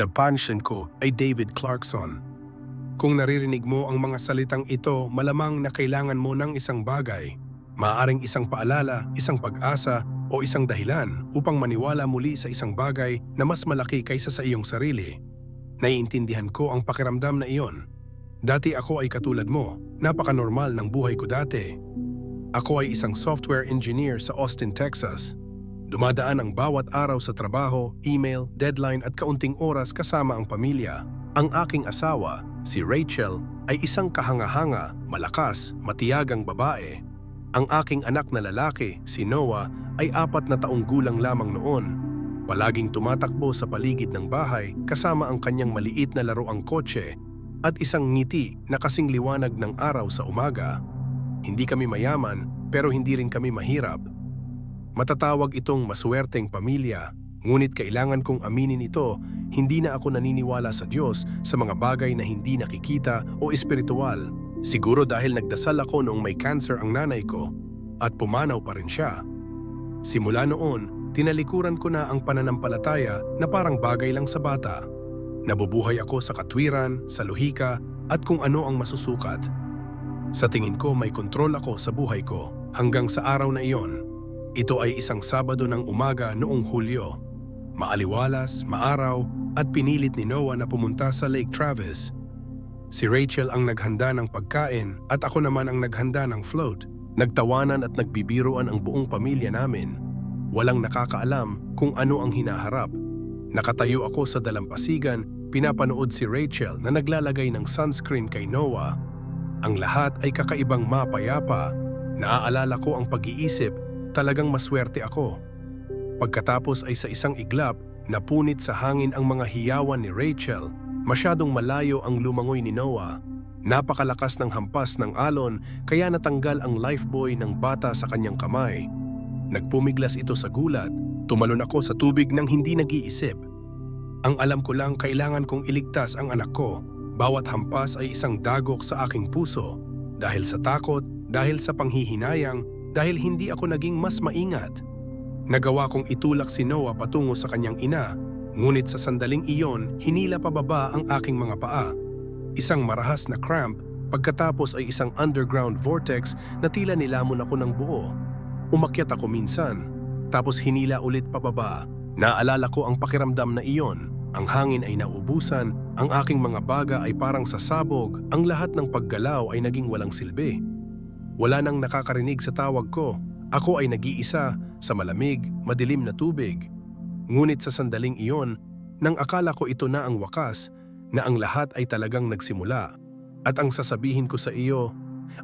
napansin ko ay David Clarkson. Kung naririnig mo ang mga salitang ito, malamang na kailangan mo ng isang bagay. Maaring isang paalala, isang pag-asa, o isang dahilan upang maniwala muli sa isang bagay na mas malaki kaysa sa iyong sarili. Naiintindihan ko ang pakiramdam na iyon. Dati ako ay katulad mo, napaka-normal ng buhay ko dati. Ako ay isang software engineer sa Austin, Texas. Dumadaan ang bawat araw sa trabaho, email, deadline at kaunting oras kasama ang pamilya. Ang aking asawa, si Rachel, ay isang kahanga-hanga, malakas, matiyagang babae. Ang aking anak na lalaki, si Noah, ay apat na taong gulang lamang noon. Palaging tumatakbo sa paligid ng bahay kasama ang kanyang maliit na laruang kotse at isang ngiti na kasing liwanag ng araw sa umaga. Hindi kami mayaman pero hindi rin kami mahirap. Matatawag itong maswerteng pamilya, ngunit kailangan kong aminin ito, hindi na ako naniniwala sa Diyos sa mga bagay na hindi nakikita o espiritual. Siguro dahil nagdasal ako noong may cancer ang nanay ko at pumanaw pa rin siya. Simula noon, tinalikuran ko na ang pananampalataya na parang bagay lang sa bata. Nabubuhay ako sa katwiran, sa luhika, at kung ano ang masusukat. Sa tingin ko may kontrol ako sa buhay ko hanggang sa araw na iyon. Ito ay isang Sabado ng umaga noong Hulyo. Maaliwalas, maaraw, at pinilit ni Noah na pumunta sa Lake Travis. Si Rachel ang naghanda ng pagkain at ako naman ang naghanda ng float. Nagtawanan at nagbibiruan ang buong pamilya namin. Walang nakakaalam kung ano ang hinaharap. Nakatayo ako sa dalampasigan, pinapanood si Rachel na naglalagay ng sunscreen kay Noah. Ang lahat ay kakaibang mapayapa. Naaalala ko ang pag-iisip, talagang maswerte ako. Pagkatapos ay sa isang iglap, napunit sa hangin ang mga hiyawan ni Rachel. Masyadong malayo ang lumangoy ni Noah. Napakalakas ng hampas ng alon kaya natanggal ang lifebuoy ng bata sa kanyang kamay. Nagpumiglas ito sa gulat. Tumalon ako sa tubig nang hindi nag-iisip. Ang alam ko lang kailangan kong iligtas ang anak ko. Bawat hampas ay isang dagok sa aking puso. Dahil sa takot, dahil sa panghihinayang, dahil hindi ako naging mas maingat. Nagawa kong itulak si Noah patungo sa kanyang ina, ngunit sa sandaling iyon, hinila pababa ang aking mga paa. Isang marahas na cramp, pagkatapos ay isang underground vortex na tila nilamon ako ng buo. Umakyat ako minsan, tapos hinila ulit pababa. Naalala ko ang pakiramdam na iyon. Ang hangin ay naubusan, ang aking mga baga ay parang sasabog, ang lahat ng paggalaw ay naging walang silbi. Wala nang nakakarinig sa tawag ko. Ako ay nag-iisa sa malamig, madilim na tubig. Ngunit sa sandaling iyon, nang akala ko ito na ang wakas, na ang lahat ay talagang nagsimula, at ang sasabihin ko sa iyo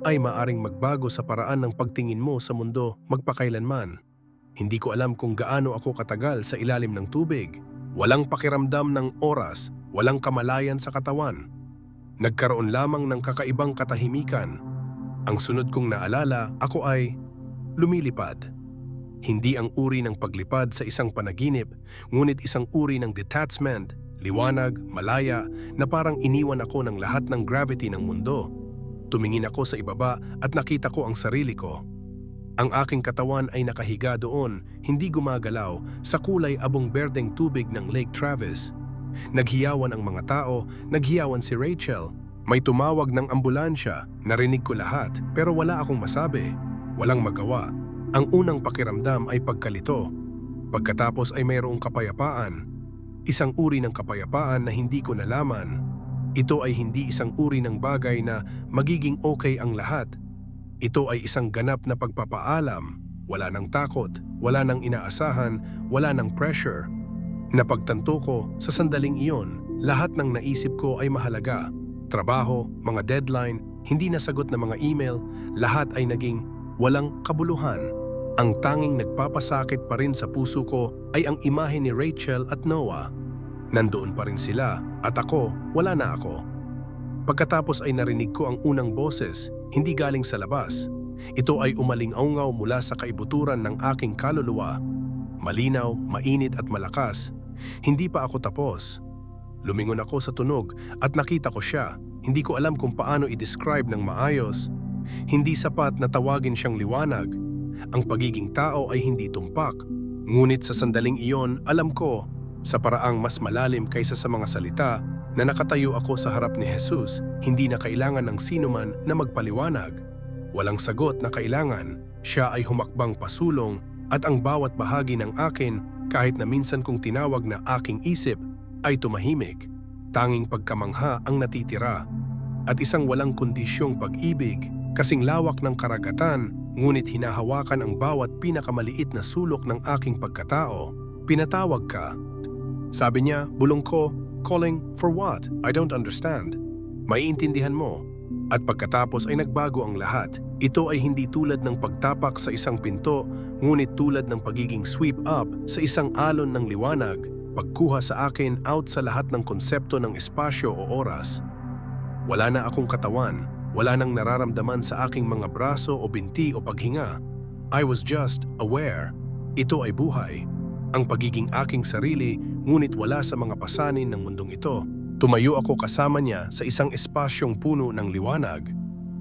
ay maaring magbago sa paraan ng pagtingin mo sa mundo magpakailanman. Hindi ko alam kung gaano ako katagal sa ilalim ng tubig. Walang pakiramdam ng oras, walang kamalayan sa katawan. Nagkaroon lamang ng kakaibang katahimikan. Ang sunod kong naalala, ako ay lumilipad. Hindi ang uri ng paglipad sa isang panaginip, ngunit isang uri ng detachment, liwanag, malaya, na parang iniwan ako ng lahat ng gravity ng mundo. Tumingin ako sa ibaba at nakita ko ang sarili ko. Ang aking katawan ay nakahiga doon, hindi gumagalaw, sa kulay abong berdeng tubig ng Lake Travis. Naghiyawan ang mga tao, naghiyawan si Rachel. May tumawag ng ambulansya, narinig ko lahat, pero wala akong masabi. Walang magawa. Ang unang pakiramdam ay pagkalito. Pagkatapos ay mayroong kapayapaan. Isang uri ng kapayapaan na hindi ko nalaman. Ito ay hindi isang uri ng bagay na magiging okay ang lahat. Ito ay isang ganap na pagpapaalam. Wala ng takot, wala ng inaasahan, wala ng pressure. Napagtanto ko sa sandaling iyon, lahat ng naisip ko ay mahalaga. Trabaho, mga deadline, hindi nasagot na mga email, lahat ay naging walang kabuluhan. Ang tanging nagpapasakit pa rin sa puso ko ay ang imahe ni Rachel at Noah. Nandoon pa rin sila at ako, wala na ako. Pagkatapos ay narinig ko ang unang boses, hindi galing sa labas. Ito ay umaling-aungaw mula sa kaibuturan ng aking kaluluwa. Malinaw, mainit at malakas. Hindi pa ako tapos. Lumingon ako sa tunog at nakita ko siya. Hindi ko alam kung paano i-describe ng maayos. Hindi sapat na tawagin siyang liwanag. Ang pagiging tao ay hindi tumpak. Ngunit sa sandaling iyon, alam ko, sa paraang mas malalim kaysa sa mga salita na nakatayo ako sa harap ni Jesus, hindi na kailangan ng sinuman na magpaliwanag. Walang sagot na kailangan, siya ay humakbang pasulong at ang bawat bahagi ng akin kahit na minsan kong tinawag na aking isip ay tumahimik. Tanging pagkamangha ang natitira at isang walang kondisyong pag-ibig, kasing lawak ng karagatan, ngunit hinahawakan ang bawat pinakamaliit na sulok ng aking pagkatao. Pinatawag ka. Sabi niya, bulong ko, calling for what? I don't understand. Maiintindihan mo. At pagkatapos ay nagbago ang lahat. Ito ay hindi tulad ng pagtapak sa isang pinto, ngunit tulad ng pagiging sweep up sa isang alon ng liwanag, pagkuha sa akin out sa lahat ng konsepto ng espasyo o oras. Wala na akong katawan, wala nang nararamdaman sa aking mga braso o binti o paghinga. I was just aware. Ito ay buhay. Ang pagiging aking sarili, ngunit wala sa mga pasanin ng mundong ito. Tumayo ako kasama niya sa isang espasyong puno ng liwanag,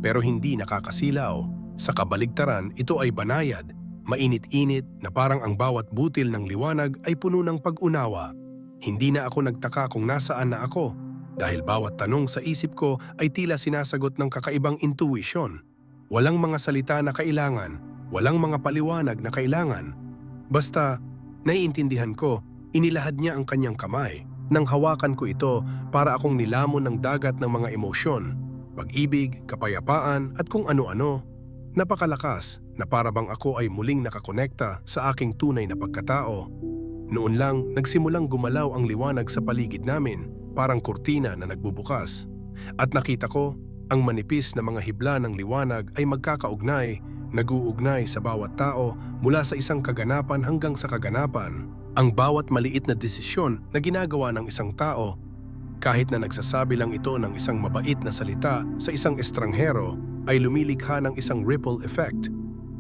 pero hindi nakakasilaw. Sa kabaligtaran, ito ay banayad, mainit-init na parang ang bawat butil ng liwanag ay puno ng pag-unawa. Hindi na ako nagtaka kung nasaan na ako, dahil bawat tanong sa isip ko ay tila sinasagot ng kakaibang intuition. Walang mga salita na kailangan, walang mga paliwanag na kailangan. Basta, naiintindihan ko, inilahad niya ang kanyang kamay. Nang hawakan ko ito para akong nilamon ng dagat ng mga emosyon, pag-ibig, kapayapaan at kung ano-ano. Napakalakas na para bang ako ay muling nakakonekta sa aking tunay na pagkatao. Noon lang, nagsimulang gumalaw ang liwanag sa paligid namin, parang kurtina na nagbubukas. At nakita ko, ang manipis na mga hibla ng liwanag ay magkakaugnay, naguugnay sa bawat tao mula sa isang kaganapan hanggang sa kaganapan. Ang bawat maliit na desisyon na ginagawa ng isang tao, kahit na nagsasabi lang ito ng isang mabait na salita sa isang estranghero, ay lumilikha ng isang ripple effect.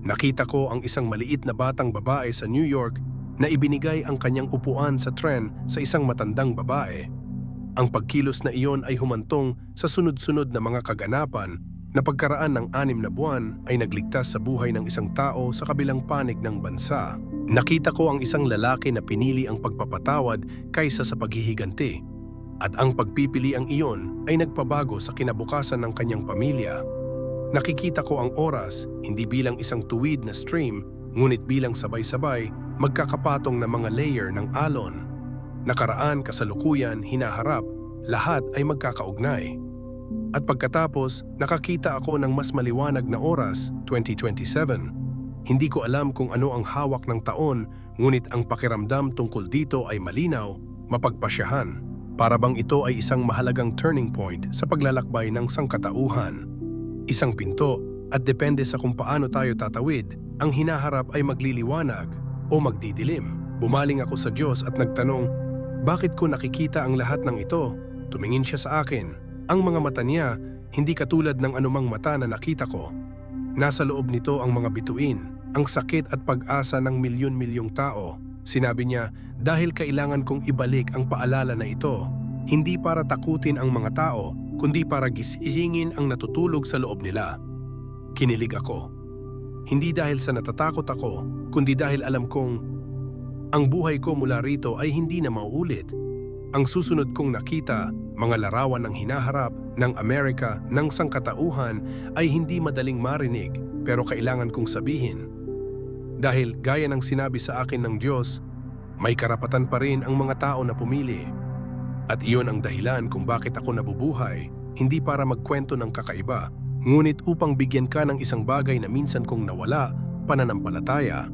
Nakita ko ang isang maliit na batang babae sa New York na ibinigay ang kanyang upuan sa tren sa isang matandang babae. Ang pagkilos na iyon ay humantong sa sunod-sunod na mga kaganapan na pagkaraan ng anim na buwan ay nagligtas sa buhay ng isang tao sa kabilang panig ng bansa. Nakita ko ang isang lalaki na pinili ang pagpapatawad kaysa sa paghihiganti. At ang pagpipili ang iyon ay nagpabago sa kinabukasan ng kanyang pamilya. Nakikita ko ang oras hindi bilang isang tuwid na stream, ngunit bilang sabay-sabay magkakapatong na mga layer ng alon. Nakaraan, kasalukuyan, hinaharap, lahat ay magkakaugnay. At pagkatapos, nakakita ako ng mas maliwanag na oras, 2027. Hindi ko alam kung ano ang hawak ng taon, ngunit ang pakiramdam tungkol dito ay malinaw, mapagpasyahan. Para bang ito ay isang mahalagang turning point sa paglalakbay ng sangkatauhan. Isang pinto, at depende sa kung paano tayo tatawid, ang hinaharap ay magliliwanag o magdidilim. Bumaling ako sa Diyos at nagtanong, bakit ko nakikita ang lahat ng ito? Tumingin siya sa akin. Ang mga mata niya, hindi katulad ng anumang mata na nakita ko. Nasa loob nito ang mga bituin, ang sakit at pag-asa ng milyon-milyong tao. Sinabi niya, dahil kailangan kong ibalik ang paalala na ito, hindi para takutin ang mga tao, kundi para gisingin ang natutulog sa loob nila. Kinilig ako. Hindi dahil sa natatakot ako, kundi dahil alam kong ang buhay ko mula rito ay hindi na mauulit. Ang susunod kong nakita, mga larawan ng hinaharap ng Amerika ng sangkatauhan ay hindi madaling marinig pero kailangan kong sabihin. Dahil gaya ng sinabi sa akin ng Diyos, may karapatan pa rin ang mga tao na pumili. At iyon ang dahilan kung bakit ako nabubuhay, hindi para magkwento ng kakaiba, ngunit upang bigyan ka ng isang bagay na minsan kong nawala, pananampalataya.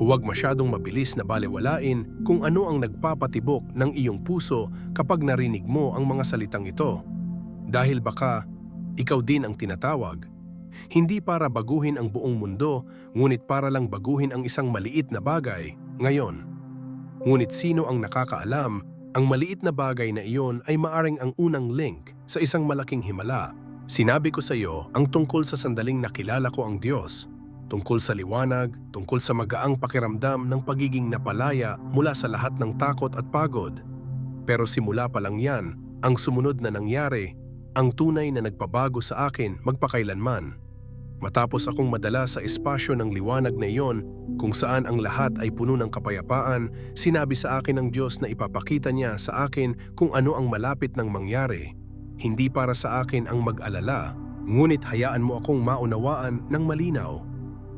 Huwag masyadong mabilis na balewalain kung ano ang nagpapatibok ng iyong puso kapag narinig mo ang mga salitang ito. Dahil baka, ikaw din ang tinatawag. Hindi para baguhin ang buong mundo, ngunit para lang baguhin ang isang maliit na bagay, ngayon. Ngunit sino ang nakakaalam, ang maliit na bagay na iyon ay maaring ang unang link sa isang malaking himala. Sinabi ko sa iyo ang tungkol sa sandaling nakilala ko ang Diyos, tungkol sa liwanag, tungkol sa magaang pakiramdam ng pagiging napalaya mula sa lahat ng takot at pagod. Pero simula pa lang yan, ang sumunod na nangyari, ang tunay na nagpabago sa akin magpakailanman. Matapos akong madala sa espasyo ng liwanag na iyon kung saan ang lahat ay puno ng kapayapaan, sinabi sa akin ng Diyos na ipapakita niya sa akin kung ano ang malapit ng mangyari. Hindi para sa akin ang mag-alala, ngunit hayaan mo akong maunawaan ng malinaw.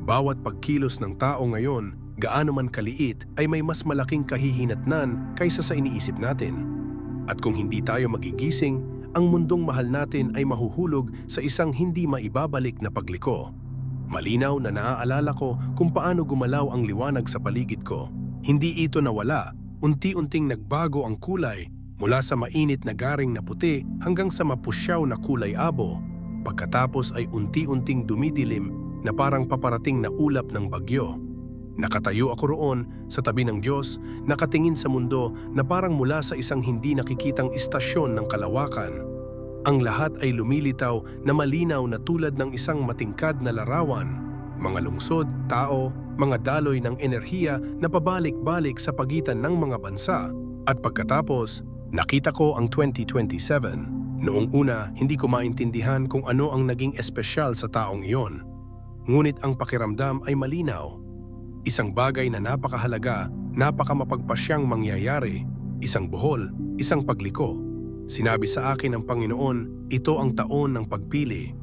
Bawat pagkilos ng tao ngayon, gaano man kaliit, ay may mas malaking kahihinatnan kaysa sa iniisip natin. At kung hindi tayo magigising, ang mundong mahal natin ay mahuhulog sa isang hindi maibabalik na pagliko. Malinaw na naaalala ko kung paano gumalaw ang liwanag sa paligid ko. Hindi ito nawala, unti-unting nagbago ang kulay mula sa mainit na garing na puti hanggang sa mapusyaw na kulay abo. Pagkatapos ay unti-unting dumidilim na parang paparating na ulap ng bagyo. Nakatayo ako roon sa tabi ng Diyos, nakatingin sa mundo na parang mula sa isang hindi nakikitang istasyon ng kalawakan. Ang lahat ay lumilitaw na malinaw na tulad ng isang matingkad na larawan. Mga lungsod, tao, mga daloy ng enerhiya na pabalik-balik sa pagitan ng mga bansa. At pagkatapos, nakita ko ang 2027. Noong una, hindi ko maintindihan kung ano ang naging espesyal sa taong iyon. Ngunit ang pakiramdam ay malinaw. Isang bagay na napakahalaga, napakamapagpasyang mangyayari, isang buhol, isang pagliko. Sinabi sa akin ng Panginoon, ito ang taon ng pagpili.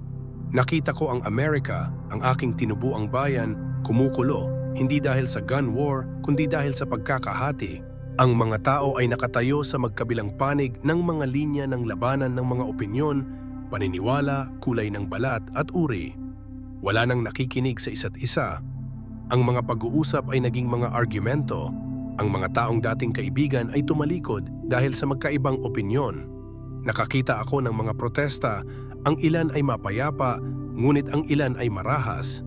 Nakita ko ang Amerika, ang aking tinubuang bayan, kumukulo, hindi dahil sa gun war, kundi dahil sa pagkakahati. Ang mga tao ay nakatayo sa magkabilang panig ng mga linya ng labanan ng mga opinyon, paniniwala, kulay ng balat at uri. Wala nang nakikinig sa isa't isa, ang mga pag-uusap ay naging mga argumento. Ang mga taong dating kaibigan ay tumalikod dahil sa magkaibang opinyon. Nakakita ako ng mga protesta, ang ilan ay mapayapa, ngunit ang ilan ay marahas.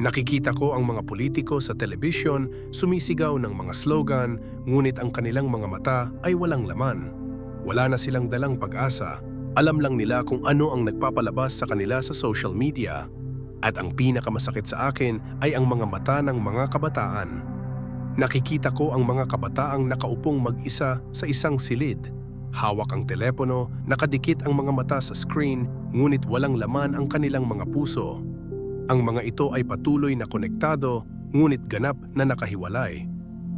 Nakikita ko ang mga politiko sa telebisyon sumisigaw ng mga slogan, ngunit ang kanilang mga mata ay walang laman. Wala na silang dalang pag-asa. Alam lang nila kung ano ang nagpapalabas sa kanila sa social media. At ang pinakamasakit sa akin ay ang mga mata ng mga kabataan. Nakikita ko ang mga kabataang nakaupong mag-isa sa isang silid. Hawak ang telepono, nakadikit ang mga mata sa screen, ngunit walang laman ang kanilang mga puso. Ang mga ito ay patuloy na konektado, ngunit ganap na nakahiwalay.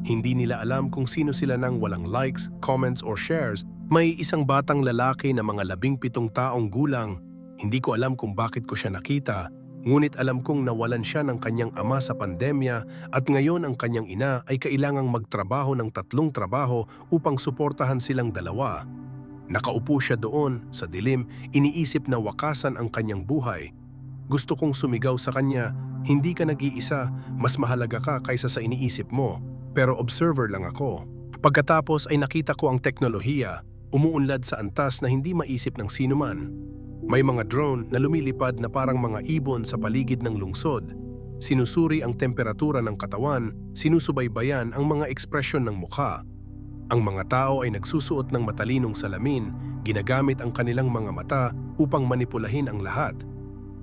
Hindi nila alam kung sino sila nang walang likes, comments, or shares. May isang batang lalaki na mga labing pitong taong gulang. Hindi ko alam kung bakit ko siya nakita, Ngunit alam kong nawalan siya ng kanyang ama sa pandemya at ngayon ang kanyang ina ay kailangang magtrabaho ng tatlong trabaho upang suportahan silang dalawa. Nakaupo siya doon, sa dilim, iniisip na wakasan ang kanyang buhay. Gusto kong sumigaw sa kanya, hindi ka nag-iisa, mas mahalaga ka kaysa sa iniisip mo. Pero observer lang ako. Pagkatapos ay nakita ko ang teknolohiya, umuunlad sa antas na hindi maisip ng sinuman. May mga drone na lumilipad na parang mga ibon sa paligid ng lungsod. Sinusuri ang temperatura ng katawan, sinusubaybayan ang mga ekspresyon ng mukha. Ang mga tao ay nagsusuot ng matalinong salamin, ginagamit ang kanilang mga mata upang manipulahin ang lahat.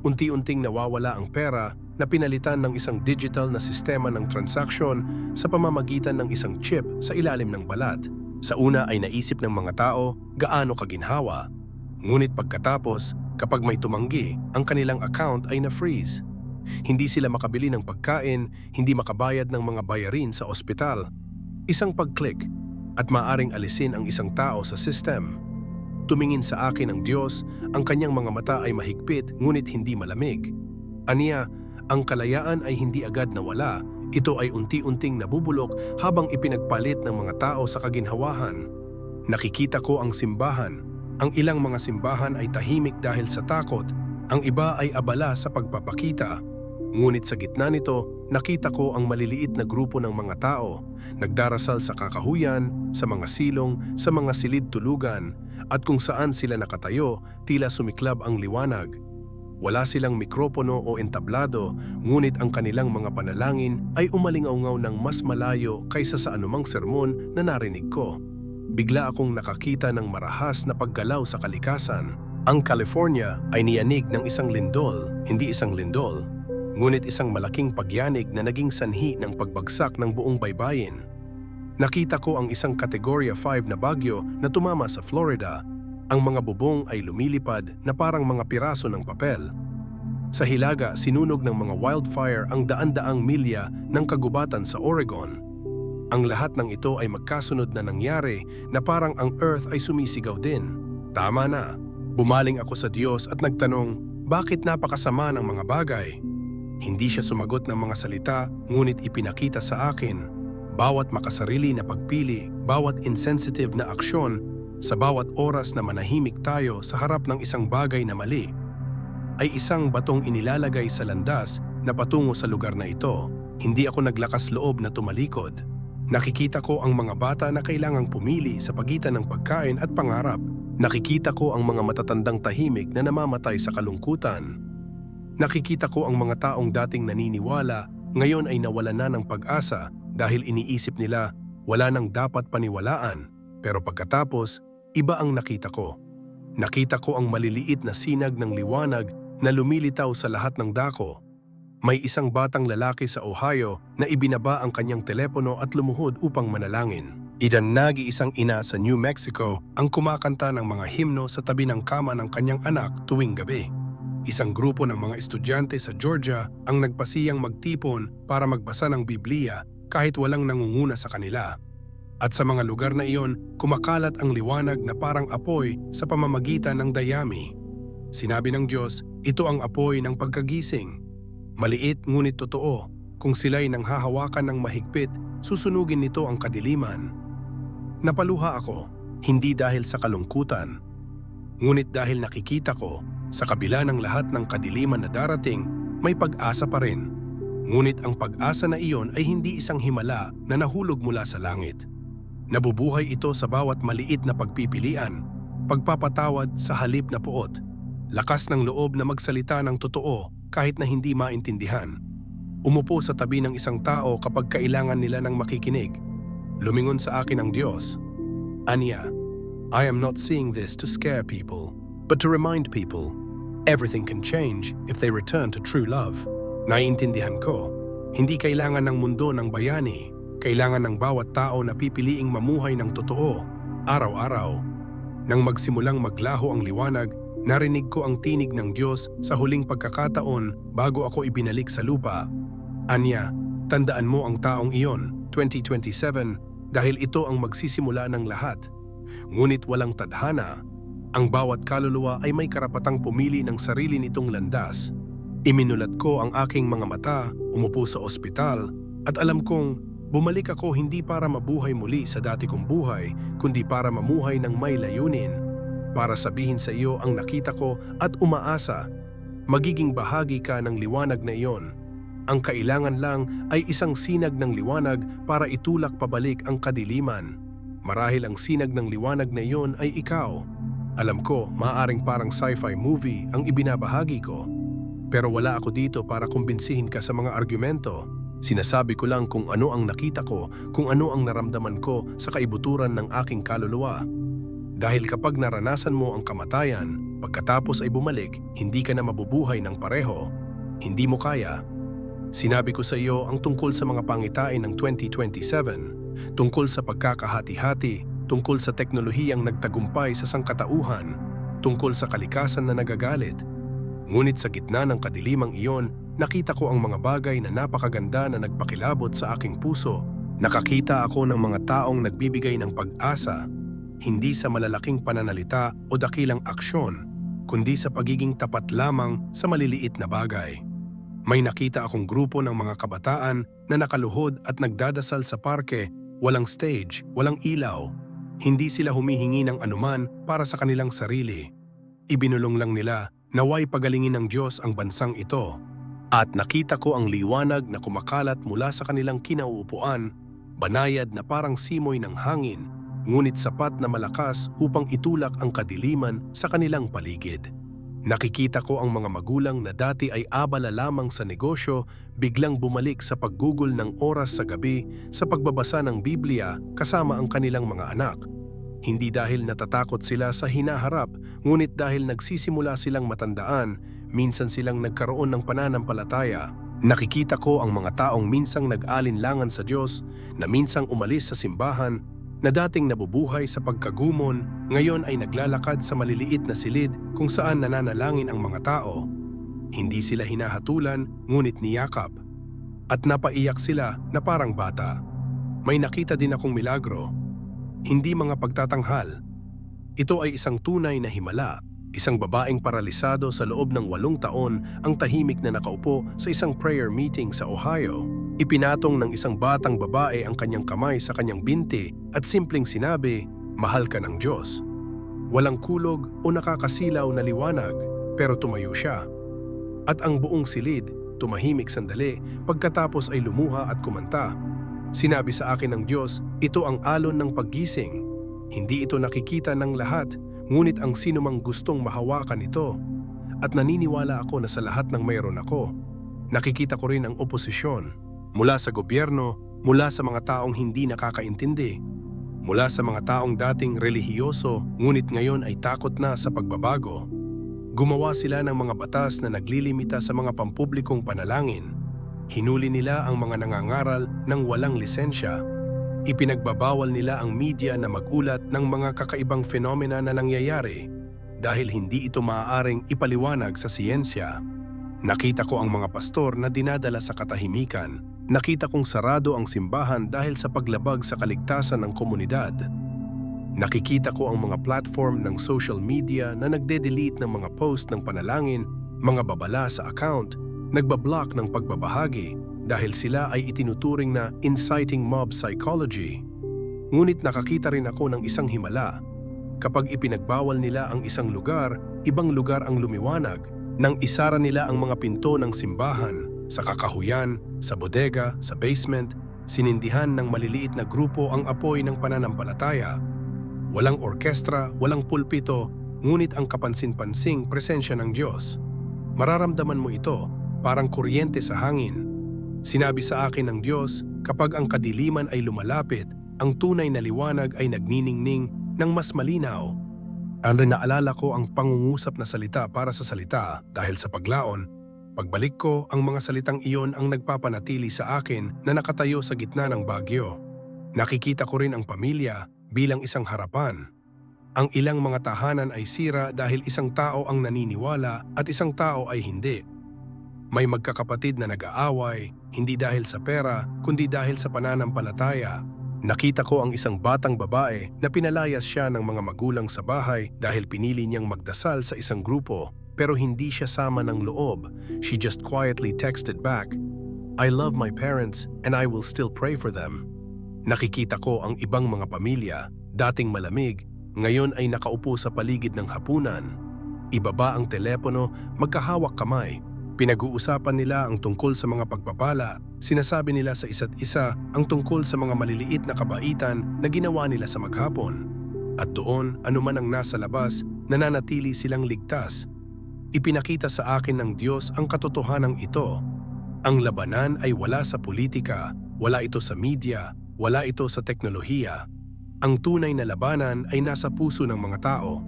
Unti-unting nawawala ang pera na pinalitan ng isang digital na sistema ng transaksyon sa pamamagitan ng isang chip sa ilalim ng balat. Sa una ay naisip ng mga tao gaano kaginhawa Ngunit pagkatapos, kapag may tumanggi, ang kanilang account ay na-freeze. Hindi sila makabili ng pagkain, hindi makabayad ng mga bayarin sa ospital. Isang pag-click at maaring alisin ang isang tao sa system. Tumingin sa akin ang Diyos, ang kanyang mga mata ay mahigpit ngunit hindi malamig. Aniya, ang kalayaan ay hindi agad nawala, ito ay unti-unting nabubulok habang ipinagpalit ng mga tao sa kaginhawahan. Nakikita ko ang simbahan, ang ilang mga simbahan ay tahimik dahil sa takot, ang iba ay abala sa pagpapakita. Ngunit sa gitna nito, nakita ko ang maliliit na grupo ng mga tao, nagdarasal sa kakahuyan, sa mga silong, sa mga silid tulugan, at kung saan sila nakatayo, tila sumiklab ang liwanag. Wala silang mikropono o entablado, ngunit ang kanilang mga panalangin ay umalingaw ng mas malayo kaysa sa anumang sermon na narinig ko bigla akong nakakita ng marahas na paggalaw sa kalikasan. Ang California ay niyanig ng isang lindol, hindi isang lindol, ngunit isang malaking pagyanig na naging sanhi ng pagbagsak ng buong baybayin. Nakita ko ang isang Category 5 na bagyo na tumama sa Florida. Ang mga bubong ay lumilipad na parang mga piraso ng papel. Sa Hilaga, sinunog ng mga wildfire ang daan-daang milya ng kagubatan sa Oregon. Ang lahat ng ito ay magkasunod na nangyari na parang ang Earth ay sumisigaw din. Tama na. Bumaling ako sa Diyos at nagtanong, bakit napakasama ng mga bagay? Hindi siya sumagot ng mga salita, ngunit ipinakita sa akin bawat makasarili na pagpili, bawat insensitive na aksyon, sa bawat oras na manahimik tayo sa harap ng isang bagay na mali, ay isang batong inilalagay sa landas na patungo sa lugar na ito. Hindi ako naglakas loob na tumalikod. Nakikita ko ang mga bata na kailangang pumili sa pagitan ng pagkain at pangarap. Nakikita ko ang mga matatandang tahimik na namamatay sa kalungkutan. Nakikita ko ang mga taong dating naniniwala ngayon ay nawala na ng pag-asa dahil iniisip nila wala nang dapat paniwalaan. Pero pagkatapos, iba ang nakita ko. Nakita ko ang maliliit na sinag ng liwanag na lumilitaw sa lahat ng dako. May isang batang lalaki sa Ohio na ibinaba ang kanyang telepono at lumuhod upang manalangin. Idan nag-iisang ina sa New Mexico ang kumakanta ng mga himno sa tabi ng kama ng kanyang anak tuwing gabi. Isang grupo ng mga estudyante sa Georgia ang nagpasiyang magtipon para magbasa ng Biblia kahit walang nangunguna sa kanila. At sa mga lugar na iyon, kumakalat ang liwanag na parang apoy sa pamamagitan ng dayami. Sinabi ng Diyos, ito ang apoy ng pagkagising. Maliit ngunit totoo, kung sila'y nang hahawakan ng mahigpit, susunugin nito ang kadiliman. Napaluha ako, hindi dahil sa kalungkutan, ngunit dahil nakikita ko, sa kabila ng lahat ng kadiliman na darating, may pag-asa pa rin. Ngunit ang pag-asa na iyon ay hindi isang himala na nahulog mula sa langit. Nabubuhay ito sa bawat maliit na pagpipilian, pagpapatawad sa halip na puot, lakas ng loob na magsalita ng totoo kahit na hindi maintindihan. Umupo sa tabi ng isang tao kapag kailangan nila ng makikinig. Lumingon sa akin ang Diyos. Anya, I am not seeing this to scare people, but to remind people everything can change if they return to true love. Naiintindihan ko, hindi kailangan ng mundo ng bayani, kailangan ng bawat tao na pipiliing mamuhay ng totoo, araw-araw. Nang magsimulang maglaho ang liwanag, narinig ko ang tinig ng Diyos sa huling pagkakataon bago ako ibinalik sa lupa. Anya, tandaan mo ang taong iyon, 2027, dahil ito ang magsisimula ng lahat. Ngunit walang tadhana, ang bawat kaluluwa ay may karapatang pumili ng sarili nitong landas. Iminulat ko ang aking mga mata, umupo sa ospital, at alam kong bumalik ako hindi para mabuhay muli sa dati kong buhay, kundi para mamuhay ng may layunin. Para sabihin sa iyo ang nakita ko at umaasa, magiging bahagi ka ng liwanag na iyon. Ang kailangan lang ay isang sinag ng liwanag para itulak pabalik ang kadiliman. Marahil ang sinag ng liwanag na iyon ay ikaw. Alam ko, maaring parang sci-fi movie ang ibinabahagi ko. Pero wala ako dito para kumbinsihin ka sa mga argumento. Sinasabi ko lang kung ano ang nakita ko, kung ano ang naramdaman ko sa kaibuturan ng aking kaluluwa. Dahil kapag naranasan mo ang kamatayan, pagkatapos ay bumalik, hindi ka na mabubuhay ng pareho. Hindi mo kaya. Sinabi ko sa iyo ang tungkol sa mga pangitain ng 2027, tungkol sa pagkakahati-hati, tungkol sa teknolohiyang nagtagumpay sa sangkatauhan, tungkol sa kalikasan na nagagalit. Ngunit sa gitna ng kadilimang iyon, nakita ko ang mga bagay na napakaganda na nagpakilabot sa aking puso. Nakakita ako ng mga taong nagbibigay ng pag-asa, hindi sa malalaking pananalita o dakilang aksyon, kundi sa pagiging tapat lamang sa maliliit na bagay. May nakita akong grupo ng mga kabataan na nakaluhod at nagdadasal sa parke, walang stage, walang ilaw. Hindi sila humihingi ng anuman para sa kanilang sarili. Ibinulong lang nila naway pagalingin ng Diyos ang bansang ito. At nakita ko ang liwanag na kumakalat mula sa kanilang kinauupuan, banayad na parang simoy ng hangin, ngunit sapat na malakas upang itulak ang kadiliman sa kanilang paligid. Nakikita ko ang mga magulang na dati ay abala lamang sa negosyo, biglang bumalik sa paggugol ng oras sa gabi sa pagbabasa ng Biblia kasama ang kanilang mga anak. Hindi dahil natatakot sila sa hinaharap, ngunit dahil nagsisimula silang matandaan, minsan silang nagkaroon ng pananampalataya. Nakikita ko ang mga taong minsang nag-alinlangan sa Diyos, na minsang umalis sa simbahan, na dating nabubuhay sa pagkagumon, ngayon ay naglalakad sa maliliit na silid kung saan nananalangin ang mga tao. Hindi sila hinahatulan, ngunit niyakap. At napaiyak sila na parang bata. May nakita din akong milagro. Hindi mga pagtatanghal. Ito ay isang tunay na himala. Isang babaeng paralisado sa loob ng walong taon ang tahimik na nakaupo sa isang prayer meeting sa Ohio. Ipinatong ng isang batang babae ang kanyang kamay sa kanyang binti at simpleng sinabi, Mahal ka ng Diyos. Walang kulog o nakakasilaw na liwanag, pero tumayo siya. At ang buong silid, tumahimik sandali, pagkatapos ay lumuha at kumanta. Sinabi sa akin ng Diyos, ito ang alon ng paggising. Hindi ito nakikita ng lahat, ngunit ang sinumang gustong mahawakan ito. At naniniwala ako na sa lahat ng mayroon ako. Nakikita ko rin ang oposisyon. Mula sa gobyerno, mula sa mga taong hindi nakakaintindi, mula sa mga taong dating relihiyoso ngunit ngayon ay takot na sa pagbabago. Gumawa sila ng mga batas na naglilimita sa mga pampublikong panalangin. Hinuli nila ang mga nangangaral ng walang lisensya. Ipinagbabawal nila ang media na magulat ng mga kakaibang fenomena na nangyayari dahil hindi ito maaaring ipaliwanag sa siyensya. Nakita ko ang mga pastor na dinadala sa katahimikan. Nakita kong sarado ang simbahan dahil sa paglabag sa kaligtasan ng komunidad. Nakikita ko ang mga platform ng social media na nagde-delete ng mga post ng panalangin, mga babala sa account, nagbablock ng pagbabahagi dahil sila ay itinuturing na inciting mob psychology. Ngunit nakakita rin ako ng isang himala. Kapag ipinagbawal nila ang isang lugar, ibang lugar ang lumiwanag. Nang isara nila ang mga pinto ng simbahan, sa kakahuyan, sa bodega, sa basement, sinindihan ng maliliit na grupo ang apoy ng pananampalataya. Walang orkestra, walang pulpito, ngunit ang kapansin-pansing presensya ng Diyos. Mararamdaman mo ito, parang kuryente sa hangin. Sinabi sa akin ng Diyos, kapag ang kadiliman ay lumalapit, ang tunay na liwanag ay nagniningning ng mas malinaw. Ang naalala ko ang pangungusap na salita para sa salita dahil sa paglaon, pagbalik ko ang mga salitang iyon ang nagpapanatili sa akin na nakatayo sa gitna ng bagyo. Nakikita ko rin ang pamilya bilang isang harapan. Ang ilang mga tahanan ay sira dahil isang tao ang naniniwala at isang tao ay hindi. May magkakapatid na nag-aaway, hindi dahil sa pera, kundi dahil sa pananampalataya. Nakita ko ang isang batang babae na pinalayas siya ng mga magulang sa bahay dahil pinili niyang magdasal sa isang grupo pero hindi siya sama ng loob. She just quietly texted back, I love my parents and I will still pray for them. Nakikita ko ang ibang mga pamilya, dating malamig, ngayon ay nakaupo sa paligid ng hapunan. Ibaba ang telepono, magkahawak kamay. Pinag-uusapan nila ang tungkol sa mga pagpapala. Sinasabi nila sa isa't isa ang tungkol sa mga maliliit na kabaitan na ginawa nila sa maghapon. At doon, anuman ang nasa labas, nananatili silang ligtas. Ipinakita sa akin ng Diyos ang katotohanan ito. Ang labanan ay wala sa politika, wala ito sa media, wala ito sa teknolohiya. Ang tunay na labanan ay nasa puso ng mga tao.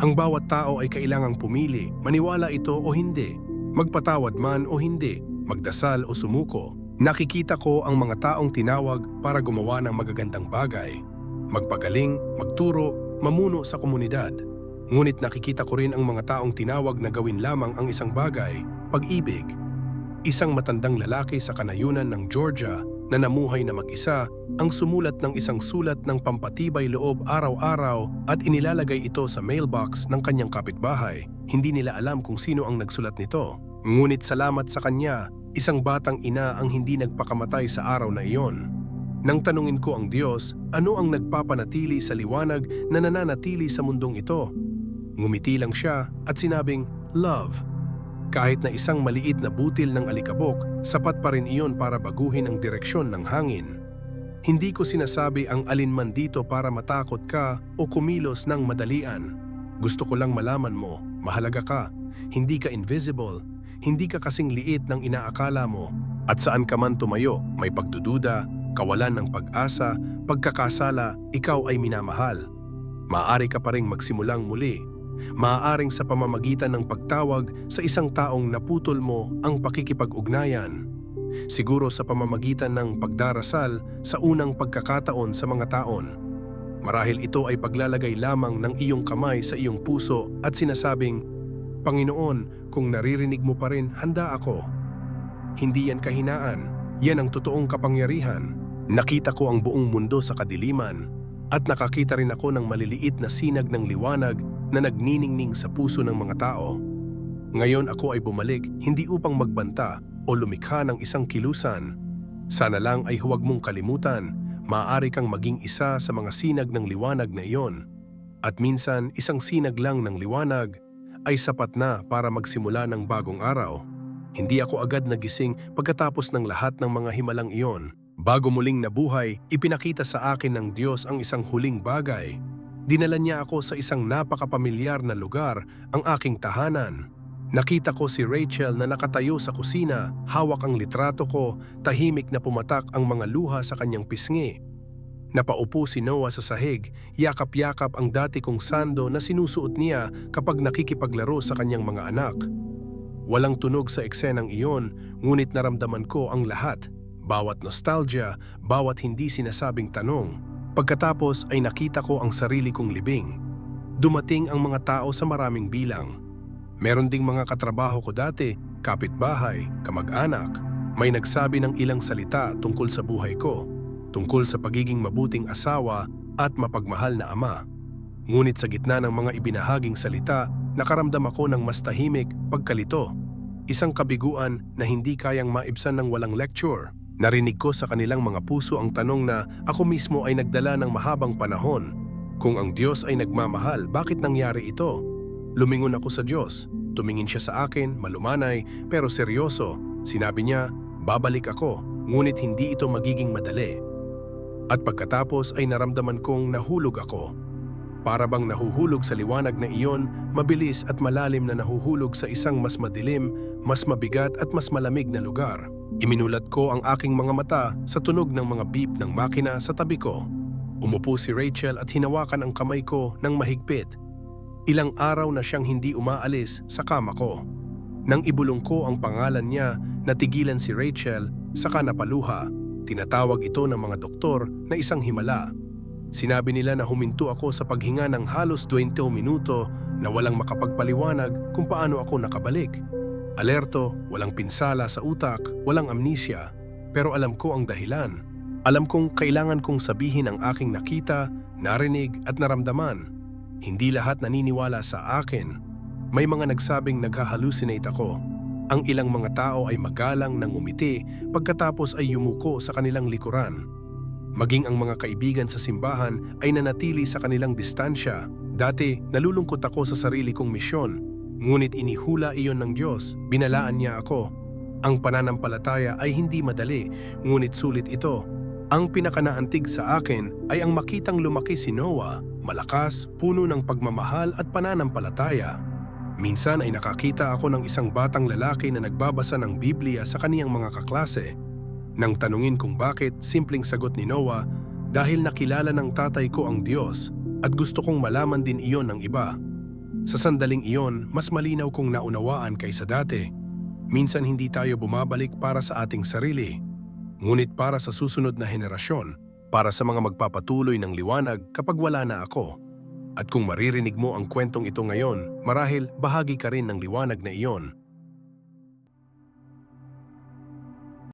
Ang bawat tao ay kailangang pumili, maniwala ito o hindi, magpatawad man o hindi, magdasal o sumuko. Nakikita ko ang mga taong tinawag para gumawa ng magagandang bagay. Magpagaling, magturo, mamuno sa komunidad. Ngunit nakikita ko rin ang mga taong tinawag na gawin lamang ang isang bagay, pag-ibig. Isang matandang lalaki sa kanayunan ng Georgia na namuhay na mag-isa ang sumulat ng isang sulat ng pampatibay loob araw-araw at inilalagay ito sa mailbox ng kanyang kapitbahay. Hindi nila alam kung sino ang nagsulat nito. Ngunit salamat sa kanya, isang batang ina ang hindi nagpakamatay sa araw na iyon. Nang tanungin ko ang Diyos, ano ang nagpapanatili sa liwanag na nananatili sa mundong ito? Ngumiti lang siya at sinabing, Love. Kahit na isang maliit na butil ng alikabok, sapat pa rin iyon para baguhin ang direksyon ng hangin. Hindi ko sinasabi ang alinman dito para matakot ka o kumilos ng madalian. Gusto ko lang malaman mo, mahalaga ka, hindi ka invisible, hindi ka kasing liit ng inaakala mo. At saan ka man tumayo, may pagdududa, kawalan ng pag-asa, pagkakasala, ikaw ay minamahal. Maaari ka pa ring magsimulang muli. Maaaring sa pamamagitan ng pagtawag sa isang taong naputol mo ang pakikipag-ugnayan. Siguro sa pamamagitan ng pagdarasal sa unang pagkakataon sa mga taon. Marahil ito ay paglalagay lamang ng iyong kamay sa iyong puso at sinasabing, Panginoon, kung naririnig mo pa rin, handa ako. Hindi yan kahinaan, yan ang totoong kapangyarihan. Nakita ko ang buong mundo sa kadiliman at nakakita rin ako ng maliliit na sinag ng liwanag na nagniningning sa puso ng mga tao. Ngayon ako ay bumalik hindi upang magbanta o lumikha ng isang kilusan. Sana lang ay huwag mong kalimutan, maaari kang maging isa sa mga sinag ng liwanag na iyon. At minsan, isang sinag lang ng liwanag ay sapat na para magsimula ng bagong araw. Hindi ako agad nagising pagkatapos ng lahat ng mga himalang iyon. Bago muling nabuhay, ipinakita sa akin ng Diyos ang isang huling bagay. Dinala niya ako sa isang napakapamilyar na lugar, ang aking tahanan. Nakita ko si Rachel na nakatayo sa kusina, hawak ang litrato ko, tahimik na pumatak ang mga luha sa kanyang pisngi. Napaupo si Noah sa sahig, yakap-yakap ang dati kong sando na sinusuot niya kapag nakikipaglaro sa kanyang mga anak. Walang tunog sa eksenang iyon, ngunit naramdaman ko ang lahat. Bawat nostalgia, bawat hindi sinasabing tanong. Pagkatapos ay nakita ko ang sarili kong libing. Dumating ang mga tao sa maraming bilang. Meron ding mga katrabaho ko dati, kapitbahay, kamag-anak. May nagsabi ng ilang salita tungkol sa buhay ko, tungkol sa pagiging mabuting asawa at mapagmahal na ama. Ngunit sa gitna ng mga ibinahaging salita, nakaramdam ako ng mas tahimik pagkalito. Isang kabiguan na hindi kayang maibsan ng walang lecture. Narinig ko sa kanilang mga puso ang tanong na ako mismo ay nagdala ng mahabang panahon. Kung ang Diyos ay nagmamahal, bakit nangyari ito? Lumingon ako sa Diyos. Tumingin siya sa akin, malumanay, pero seryoso. Sinabi niya, babalik ako, ngunit hindi ito magiging madali. At pagkatapos ay naramdaman kong nahulog ako. Para bang nahuhulog sa liwanag na iyon, mabilis at malalim na nahuhulog sa isang mas madilim, mas mabigat at mas malamig na lugar. Iminulat ko ang aking mga mata sa tunog ng mga beep ng makina sa tabi ko. Umupo si Rachel at hinawakan ang kamay ko ng mahigpit. Ilang araw na siyang hindi umaalis sa kama ko. Nang ibulong ko ang pangalan niya, natigilan si Rachel sa kanapaluha. Tinatawag ito ng mga doktor na isang himala. Sinabi nila na huminto ako sa paghinga ng halos 20 minuto na walang makapagpaliwanag kung paano ako nakabalik. Alerto, walang pinsala sa utak, walang amnesia. Pero alam ko ang dahilan. Alam kong kailangan kong sabihin ang aking nakita, narinig at naramdaman. Hindi lahat naniniwala sa akin. May mga nagsabing naghahalucinate ako. Ang ilang mga tao ay magalang nang umiti pagkatapos ay yumuko sa kanilang likuran. Maging ang mga kaibigan sa simbahan ay nanatili sa kanilang distansya. Dati, nalulungkot ako sa sarili kong misyon. Ngunit inihula iyon ng Diyos, binalaan niya ako. Ang pananampalataya ay hindi madali, ngunit sulit ito. Ang pinakanaantig sa akin ay ang makitang lumaki si Noah, malakas, puno ng pagmamahal at pananampalataya. Minsan ay nakakita ako ng isang batang lalaki na nagbabasa ng Biblia sa kaniyang mga kaklase. Nang tanungin kung bakit, simpleng sagot ni Noah, dahil nakilala ng tatay ko ang Diyos at gusto kong malaman din iyon ng iba. Sa sandaling iyon, mas malinaw kong naunawaan kaysa dati. Minsan hindi tayo bumabalik para sa ating sarili, ngunit para sa susunod na henerasyon, para sa mga magpapatuloy ng liwanag kapag wala na ako. At kung maririnig mo ang kwentong ito ngayon, marahil bahagi ka rin ng liwanag na iyon